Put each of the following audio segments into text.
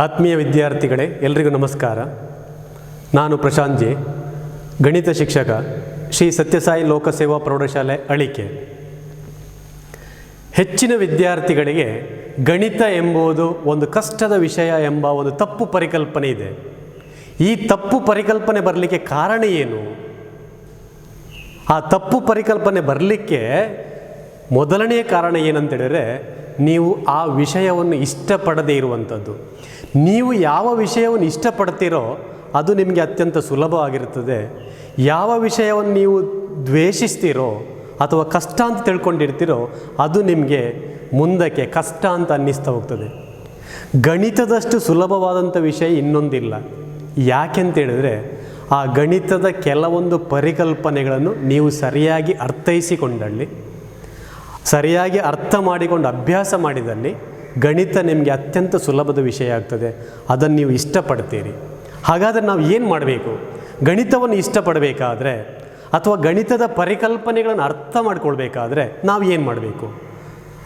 ಆತ್ಮೀಯ ವಿದ್ಯಾರ್ಥಿಗಳೇ, ಎಲ್ರಿಗೂ ನಮಸ್ಕಾರ. ನಾನು ಪ್ರಶಾಂತ್ ಜೆ, ಗಣಿತ ಶಿಕ್ಷಕ ಶ್ರೀ ಸತ್ಯಸಾಯಿ ಲೋಕಸೇವಾ ಪ್ರೌಢಶಾಲೆ ಅಳಿಕೆ. ಹೆಚ್ಚಿನ ವಿದ್ಯಾರ್ಥಿಗಳಿಗೆ ಗಣಿತ ಎಂಬುದು ಒಂದು ಕಷ್ಟದ ವಿಷಯ ಎಂಬ ಒಂದು ತಪ್ಪು ಪರಿಕಲ್ಪನೆ ಇದೆ. ಈ ತಪ್ಪು ಪರಿಕಲ್ಪನೆ ಬರಲಿಕ್ಕೆ ಕಾರಣ ಏನು? ಆ ತಪ್ಪು ಪರಿಕಲ್ಪನೆ ಬರಲಿಕ್ಕೆ ಮೊದಲನೆಯ ಕಾರಣ ಏನಂತೇಳಿದರೆ ನೀವು ಆ ವಿಷಯವನ್ನು ಇಷ್ಟಪಡದೇ ಇರುವಂಥದ್ದು. ನೀವು ಯಾವ ವಿಷಯವನ್ನು ಇಷ್ಟಪಡ್ತೀರೋ ಅದು ನಿಮಗೆ ಅತ್ಯಂತ ಸುಲಭವಾಗಿರುತ್ತದೆ ಯಾವ ವಿಷಯವನ್ನು ನೀವು ದ್ವೇಷಿಸ್ತೀರೋ ಅಥವಾ ಕಷ್ಟ ಅಂತ ತಿಳ್ಕೊಂಡಿರ್ತೀರೋ ಅದು ನಿಮಗೆ ಮುಂದಕ್ಕೆ ಕಷ್ಟ ಅಂತ ಅನ್ನಿಸ್ತಾ ಹೋಗ್ತದೆ. ಗಣಿತದಷ್ಟು ಸುಲಭವಾದಂಥ ವಿಷಯ ಇನ್ನೊಂದಿಲ್ಲ. ಯಾಕೆಂತೇಳಿದರೆ ಆ ಗಣಿತದ ಕೆಲವೊಂದು ಪರಿಕಲ್ಪನೆಗಳನ್ನು ನೀವು ಸರಿಯಾಗಿ ಅರ್ಥೈಸಿಕೊಂಡಲ್ಲಿ, ಸರಿಯಾಗಿ ಅರ್ಥ ಮಾಡಿಕೊಂಡು ಅಭ್ಯಾಸ ಮಾಡಿದಲ್ಲಿ ಗಣಿತ ನಿಮಗೆ ಅತ್ಯಂತ ಸುಲಭದ ವಿಷಯ ಆಗ್ತದೆ. ಅದನ್ನು ನೀವು ಇಷ್ಟಪಡ್ತೀರಿ. ಹಾಗಾದರೆ ನಾವು ಏನು ಮಾಡಬೇಕು? ಗಣಿತವನ್ನು ಇಷ್ಟಪಡಬೇಕಾದ್ರೆ ಅಥವಾ ಗಣಿತದ ಪರಿಕಲ್ಪನೆಗಳನ್ನು ಅರ್ಥ ಮಾಡ್ಕೊಳ್ಬೇಕಾದ್ರೆ ನಾವು ಏನು ಮಾಡಬೇಕು?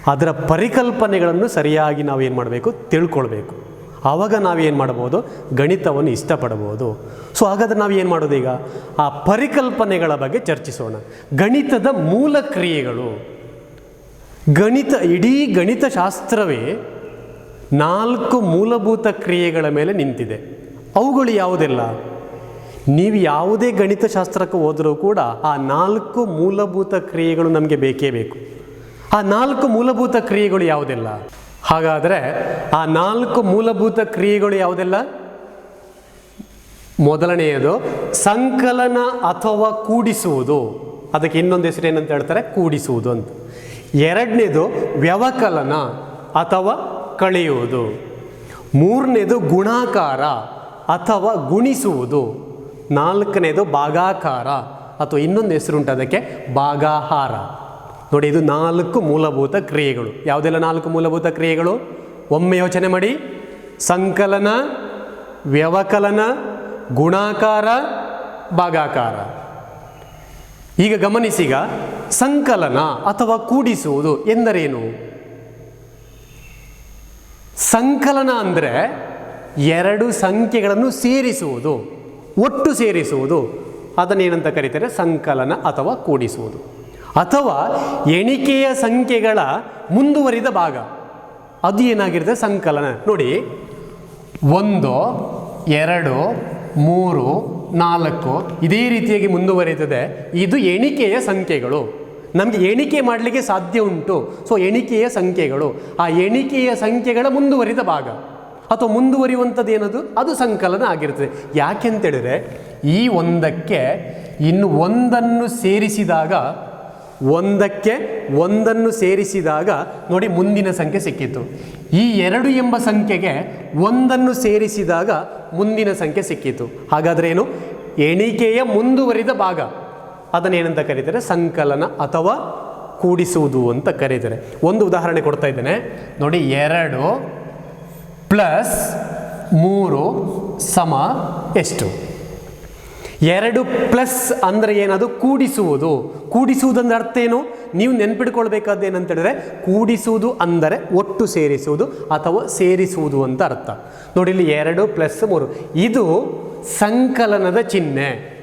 ಅದರ ಪರಿಕಲ್ಪನೆಗಳನ್ನು ಸರಿಯಾಗಿ ನಾವು ಏನು ಮಾಡಬೇಕು? ತಿಳ್ಕೊಳ್ಬೇಕು. ಆವಾಗ ನಾವೇನು ಮಾಡ್ಬೋದು? ಗಣಿತವನ್ನು ಇಷ್ಟಪಡ್ಬೋದು. ಸೊ, ಹಾಗಾದರೆ ನಾವು ಏನು ಮಾಡೋದು ಈಗ ಆ ಪರಿಕಲ್ಪನೆಗಳ ಬಗ್ಗೆ ಚರ್ಚಿಸೋಣ. ಗಣಿತದ ಮೂಲ ಕ್ರಿಯೆಗಳು. ಗಣಿತ, ಇಡೀ ಗಣಿತಶಾಸ್ತ್ರವೇ ನಾಲ್ಕು ಮೂಲಭೂತ ಕ್ರಿಯೆಗಳ ಮೇಲೆ ನಿಂತಿದೆ. ಅವುಗಳು ಯಾವುದೆಲ್ಲ? ನೀವು ಯಾವುದೇ ಗಣಿತಶಾಸ್ತ್ರಕ್ಕೆ ಹೋದರೂ ಕೂಡ ಆ ನಾಲ್ಕು ಮೂಲಭೂತ ಕ್ರಿಯೆಗಳು ನಮಗೆ ಬೇಕೇ ಬೇಕು. ಆ ನಾಲ್ಕು ಮೂಲಭೂತ ಕ್ರಿಯೆಗಳು ಯಾವುದೆಲ್ಲ? ಹಾಗಾದರೆ ಆ ನಾಲ್ಕು ಮೂಲಭೂತ ಕ್ರಿಯೆಗಳು ಯಾವುದೆಲ್ಲ? ಮೊದಲನೆಯದು, ಸಂಕಲನ ಅಥವಾ ಕೂಡಿಸುವುದು. ಅದಕ್ಕೆ ಇನ್ನೊಂದು ಹೆಸರು ಏನಂತ ಹೇಳ್ತಾರೆ? ಕೂಡಿಸುವುದು ಅಂತ. ಎರಡನೇದು ವ್ಯವಕಲನ ಅಥವಾ ಕಳೆಯುವುದು. ಮೂರನೇದು ಗುಣಾಕಾರ ಅಥವಾ ಗುಣಿಸುವುದು. ನಾಲ್ಕನೇದು ಭಾಗಾಕಾರ ಅಥವಾ ಇನ್ನೊಂದು ಹೆಸರುಂಟು ಅದಕ್ಕೆ, ಭಾಗಾಹಾರ. ನೋಡಿ, ಇದು ನಾಲ್ಕು ಮೂಲಭೂತ ಕ್ರಿಯೆಗಳು. ಯಾವುದೆಲ್ಲ ನಾಲ್ಕು ಮೂಲಭೂತ ಕ್ರಿಯೆಗಳು? ಒಮ್ಮೆ ಯೋಚನೆ ಮಾಡಿ. ಸಂಕಲನ, ವ್ಯವಕಲನ, ಗುಣಾಕಾರ, ಭಾಗಾಕಾರ. ಈಗ ಗಮನಿಸಿಗ ಸಂಕಲನ ಅಥವಾ ಕೂಡಿಸುವುದು ಎಂದರೇನು? ಸಂಕಲನ ಅಂದರೆ ಎರಡು ಸಂಖ್ಯೆಗಳನ್ನು ಸೇರಿಸುವುದು, ಒಟ್ಟು ಸೇರಿಸುವುದು. ಅದನ್ನೇನಂತ ಕರೀತಾರೆ? ಸಂಕಲನ ಅಥವಾ ಕೂಡಿಸುವುದು. ಅಥವಾ ಎಣಿಕೆಯ ಸಂಖ್ಯೆಗಳ ಮುಂದುವರಿದ ಭಾಗ. ಅದು ಏನಾಗಿರುತ್ತೆ? ಸಂಕಲನ. ನೋಡಿ, ಒಂದು, ಎರಡು, ಮೂರು ನಾಲ್ಕು. ಇದೇ ರೀತಿಯಾಗಿ ಮುಂದುವರಿಯುತ್ತದೆ ಇದು ಎಣಿಕೆಯ ಸಂಖ್ಯೆಗಳು. ನಮಗೆ ಎಣಿಕೆ ಮಾಡಲಿಕ್ಕೆ ಸಾಧ್ಯ ಉಂಟು. ಸೊ ಎಣಿಕೆಯ ಸಂಖ್ಯೆಗಳು. ಆ ಎಣಿಕೆಯ ಸಂಖ್ಯೆಗಳ ಮುಂದುವರಿದ ಭಾಗ. ಅಥವಾ ಮುಂದುವರಿಯುವಂಥದ್ದು ಏನದು ಅದು ಸಂಕಲನ ಆಗಿರ್ತದೆ. ಯಾಕೆಂತೇಳಿದ್ರೆ, ಈ ಒಂದಕ್ಕೆ ಇನ್ನು ಒಂದನ್ನು ಸೇರಿಸಿದಾಗ ಒಂದಕ್ಕೆ ಒಂದನ್ನು ಸೇರಿಸಿದಾಗ ನೋಡಿ ಮುಂದಿನ ಸಂಖ್ಯೆ ಸಿಕ್ಕಿತು ಈ ಎರಡು ಎಂಬ ಸಂಖ್ಯೆಗೆ ಒಂದನ್ನು ಸೇರಿಸಿದಾಗ ಮುಂದಿನ ಸಂಖ್ಯೆ ಸಿಕ್ಕಿತು ಹಾಗಾದ್ರೆ ಏನು? ಎಣಿಕೆಯ ಮುಂದುವರಿದ ಭಾಗ. ಅದನ್ನೇನಂತ ಕರೀತಾರೆ? ಸಂಕಲನ ಅಥವಾ ಕೂಡಿಸುವುದು ಅಂತ ಕರೀತಾರೆ. ಒಂದು ಉದಾಹರಣೆ ಕೊಡ್ತಾ ಇದ್ದೇನೆ. ನೋಡಿ, ಎರಡು ಪ್ಲಸ್ ಮೂರು ಸಮ ಎಷ್ಟು? ಎರಡು ಪ್ಲಸ್ ಅಂದರೆ ಏನದು? ಕೂಡಿಸುವುದು. ಕೂಡಿಸುವುದಂದ್ರೆ ಅರ್ಥ ಏನು? ನೀವು ನೆನ್ಪಿಟ್ಕೊಳ್ಬೇಕಾದ್ದು ಏನಂತ ಹೇಳಿದ್ರೆ, ಕೂಡಿಸುವುದು ಅಂದರೆ ಒಟ್ಟು ಸೇರಿಸುವುದು ಅಥವಾ ಸೇರಿಸುವುದು ಅಂತ ಅರ್ಥ. ನೋಡಿ, ಇಲ್ಲಿ ಎರಡು ಪ್ಲಸ್ ಮೂರು. ಇದು ಸಂಕಲನದ ಚಿಹ್ನೆ.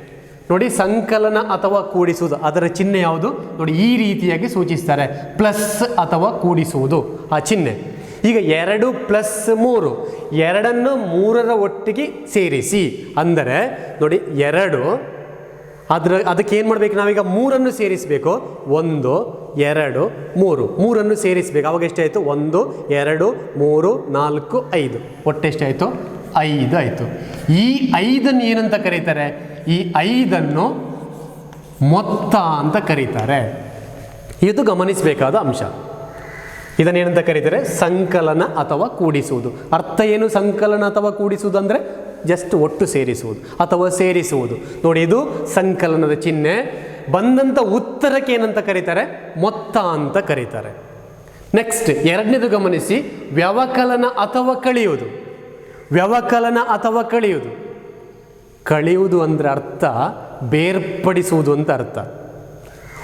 ನೋಡಿ, ಸಂಕಲನ ಅಥವಾ ಕೂಡಿಸುವುದು. ಅದರ ಚಿಹ್ನೆ ಯಾವುದು? ನೋಡಿ, ಈ ರೀತಿಯಾಗಿ ಸೂಚಿಸ್ತಾರೆ. ಪ್ಲಸ್ ಅಥವಾ ಕೂಡಿಸುವುದು. ಆ ಚಿಹ್ನೆ. ಈಗ ಎರಡು ಪ್ಲಸ್ ಮೂರು. ಎರಡನ್ನು ಮೂರರ ಒಟ್ಟಿಗೆ ಸೇರಿಸಿ. ಅಂದರೆ, ನೋಡಿ, ಎರಡು. ಅದರ, ಅದಕ್ಕೆ ಏನು ಮಾಡಬೇಕು ನಾವೀಗ? ಮೂರನ್ನು ಸೇರಿಸಬೇಕು. ಒಂದು, ಎರಡು, ಮೂರು. ಮೂರನ್ನು ಸೇರಿಸಬೇಕು. ಅವಾಗ ಎಷ್ಟಾಯಿತು? ಒಂದು, ಎರಡು, ಮೂರು, ನಾಲ್ಕು, ಐದು. ಒಟ್ಟೆಷ್ಟಾಯಿತು ಐದು ಆಯಿತು. ಈ ಐದನ್ನು ಏನಂತ ಕರೀತಾರೆ? ಈ ಐದನ್ನು ಮೊತ್ತ ಅಂತ ಕರೀತಾರೆ. ಇದು ಗಮನಿಸಬೇಕಾದ ಅಂಶ. ಇದನ್ನೇನಂತ ಕರೀತಾರೆ? ಸಂಕಲನ ಅಥವಾ ಕೂಡಿಸುವುದು. ಅರ್ಥ ಏನು ಸಂಕಲನ ಅಥವಾ ಕೂಡಿಸುವುದು ಅಂದರೆ? ಜಸ್ಟ್ ಒಟ್ಟು ಸೇರಿಸುವುದು ಅಥವಾ ಸೇರಿಸುವುದು. ನೋಡಿ, ಇದು ಸಂಕಲನದ ಚಿಹ್ನೆ. ಬಂದಂಥ ಉತ್ತರಕ್ಕೆ ಏನಂತ ಕರೀತಾರೆ? ಮೊತ್ತ ಅಂತ ಕರೀತಾರೆ. ನೆಕ್ಸ್ಟ್ ಎರಡನೇದು ಗಮನಿಸಿ. ವ್ಯವಕಲನ ಅಥವಾ ಕಳೆಯುವುದು. ವ್ಯವಕಲನ ಅಥವಾ ಕಳೆಯುವುದು. ಕಳೆಯುವುದು ಅಂದರೆ ಅರ್ಥ, ಬೇರ್ಪಡಿಸುವುದು ಅಂತ ಅರ್ಥ.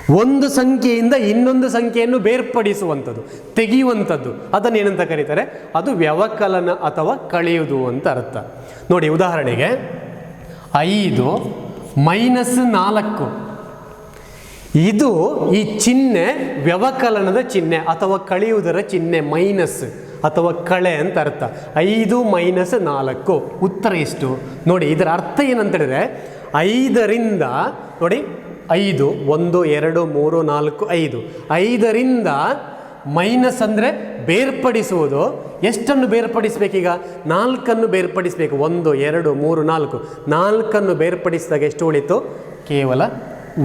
ಒಂದು ಸಂಖ್ಯೆಯಿಂದ ಇನ್ನೊಂದು ಸಂಖ್ಯೆಯನ್ನು ಬೇರ್ಪಡಿಸುವಂಥದ್ದು, ತೆಗೆಯುವಂಥದ್ದು. ಅದನ್ನು ಏನಂತ ಕರೀತಾರೆ? ಅದು ವ್ಯವಕಲನ ಅಥವಾ ಕಳೆಯುವುದು ಅಂತ ಅರ್ಥ. ನೋಡಿ, ಉದಾಹರಣೆಗೆ ಐದು ಮೈನಸ್ ನಾಲ್ಕು. ಇದು ಈ ಚಿಹ್ನೆ ವ್ಯವಕಲನದ ಚಿಹ್ನೆ ಅಥವಾ ಕಳೆಯುವುದರ ಚಿಹ್ನೆ ಮೈನಸ್ ಅಥವಾ ಕಳೆ ಅಂತ ಅರ್ಥ. ಐದು ಮೈನಸ್ ನಾಲ್ಕು. ಉತ್ತರ ಎಷ್ಟು? ನೋಡಿ, ಇದರ ಅರ್ಥ ಏನಂತ ಹೇಳಿದ್ರೆ, ಐದರಿಂದ, ನೋಡಿ ಐದು, ಒಂದು, ಎರಡು, ಮೂರು, ನಾಲ್ಕು, ಐದು. ಐದರಿಂದ ಮೈನಸ್ ಅಂದರೆ ಬೇರ್ಪಡಿಸುವುದು. ಎಷ್ಟನ್ನು ಬೇರ್ಪಡಿಸಬೇಕೀಗ? ನಾಲ್ಕನ್ನು ಬೇರ್ಪಡಿಸಬೇಕು. ಒಂದು, ಎರಡು, ಮೂರು, ನಾಲ್ಕು. ನಾಲ್ಕನ್ನು ಬೇರ್ಪಡಿಸಿದಾಗ ಎಷ್ಟು ಉಳಿತು ಕೇವಲ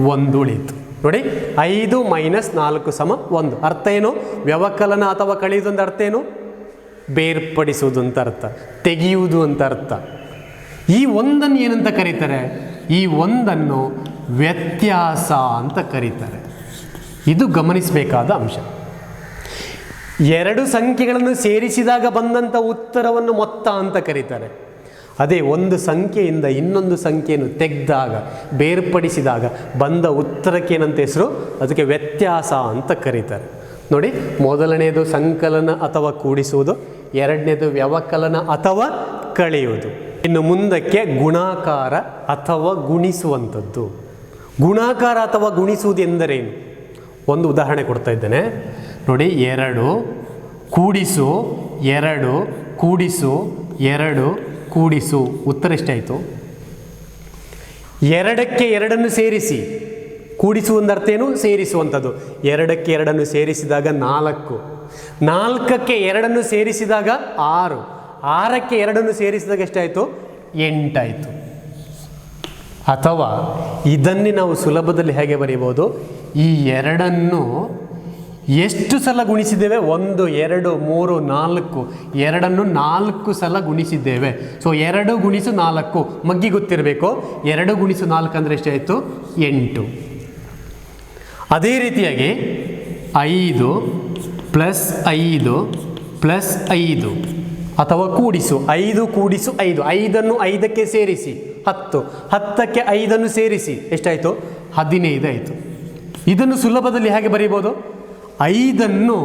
ಒಂದು ಉಳಿತು ನೋಡಿ, ಐದು ಮೈನಸ್ ನಾಲ್ಕು ಸಮ ಒಂದು. ಅರ್ಥ ಏನು? ವ್ಯವಕಲನ ಅಥವಾ ಕಳೆಯುವುದು ಅಂತ ಅರ್ಥ ಏನು? ಬೇರ್ಪಡಿಸುವುದು ಅಂತ ಅರ್ಥ. ತೆಗೆಯುವುದು ಅಂತ ಅರ್ಥ. ಈ ಒಂದನ್ನು ಏನಂತ ಕರೀತಾರೆ? ಈ ಒಂದನ್ನು ವ್ಯತ್ಯಾಸ ಅಂತ ಕರೀತಾರೆ. ಇದು ಗಮನಿಸಬೇಕಾದ ಅಂಶ. ಎರಡು ಸಂಖ್ಯೆಗಳನ್ನು ಸೇರಿಸಿದಾಗ ಬಂದಂಥ ಉತ್ತರವನ್ನು ಮೊತ್ತ ಅಂತ ಕರೀತಾರೆ. ಅದೇ ಒಂದು ಸಂಖ್ಯೆಯಿಂದ ಇನ್ನೊಂದು ಸಂಖ್ಯೆಯನ್ನು ತೆಗೆದಾಗ, ಬೇರ್ಪಡಿಸಿದಾಗ ಬಂದ ಉತ್ತರಕ್ಕೆ ಏನಂತ ಹೆಸರು? ಅದಕ್ಕೆ ವ್ಯತ್ಯಾಸ ಅಂತ ಕರೀತಾರೆ. ನೋಡಿ ಮೊದಲನೆಯದು ಸಂಕಲನ ಅಥವಾ ಕೂಡಿಸುವುದು, ಎರಡನೇದು ವ್ಯವಕಲನ ಅಥವಾ ಕಳೆಯುವುದು. ಇನ್ನು ಮುಂದಕ್ಕೆ ಗುಣಾಕಾರ ಅಥವಾ ಗುಣಿಸುವಂಥದ್ದು. ಗುಣಾಕಾರ ಅಥವಾ ಗುಣಿಸುವುದೆಂದರೇನು ಒಂದು ಉದಾಹರಣೆ ಕೊಡ್ತಾ ಇದ್ದೇನೆ. ನೋಡಿ, ಎರಡು ಕೂಡಿಸು ಎರಡು ಕೂಡಿಸು ಎರಡು ಕೂಡಿಸು. ಉತ್ತರ ಎಷ್ಟಾಯಿತು ಎರಡಕ್ಕೆ ಎರಡನ್ನು ಸೇರಿಸಿ. ಕೂಡಿಸು ಅರ್ಥ ಏನು? ಸೇರಿಸುವಂಥದ್ದು. ಎರಡಕ್ಕೆ ಎರಡನ್ನು ಸೇರಿಸಿದಾಗ ನಾಲ್ಕು. ನಾಲ್ಕಕ್ಕೆ ಎರಡನ್ನು ಸೇರಿಸಿದಾಗ ಆರು. ಆರಕ್ಕೆ ಎರಡನ್ನು ಸೇರಿಸಿದಾಗ ಎಷ್ಟಾಯಿತು? ಎಂಟಾಯಿತು. ಅಥವಾ ಇದನ್ನೇ ನಾವು ಸುಲಭದಲ್ಲಿ ಹೇಗೆ ಬರೀಬೋದು ಈ ಎರಡನ್ನು ಎಷ್ಟು ಸಲ ಗುಣಿಸಿದ್ದೇವೆ? ಒಂದು, ಎರಡು, ಮೂರು, ನಾಲ್ಕು. ಎರಡನ್ನು ನಾಲ್ಕು ಸಲ ಗುಣಿಸಿದ್ದೇವೆ. ಸೊ ಎರಡು ಗುಣಿಸು ನಾಲ್ಕು. ಮಗ್ಗಿ ಗೊತ್ತಿರಬೇಕು? ಎರಡು ಗುಣಿಸು ನಾಲ್ಕು ಅಂದರೆ ಎಷ್ಟಾಯಿತು ಎಂಟು. ಅದೇ ರೀತಿಯಾಗಿ ಐದು ಪ್ಲಸ್ ಐದು ಪ್ಲಸ್ ಐದು ಅಥವಾ ಕೂಡಿಸು. ಐದು ಕೂಡಿಸು ಐದು. ಐದನ್ನು ಐದಕ್ಕೆ ಸೇರಿಸಿ. ಹತ್ತು. ಹತ್ತಕ್ಕೆ ಐದನ್ನು ಸೇರಿಸಿ. ಎಷ್ಟಾಯಿತು? ಹದಿನೈದು ಆಯಿತು. ಇದನ್ನು ಸುಲಭದಲ್ಲಿ ಹೇಗೆ ಬರೀಬೋದು? ಐದನ್ನು,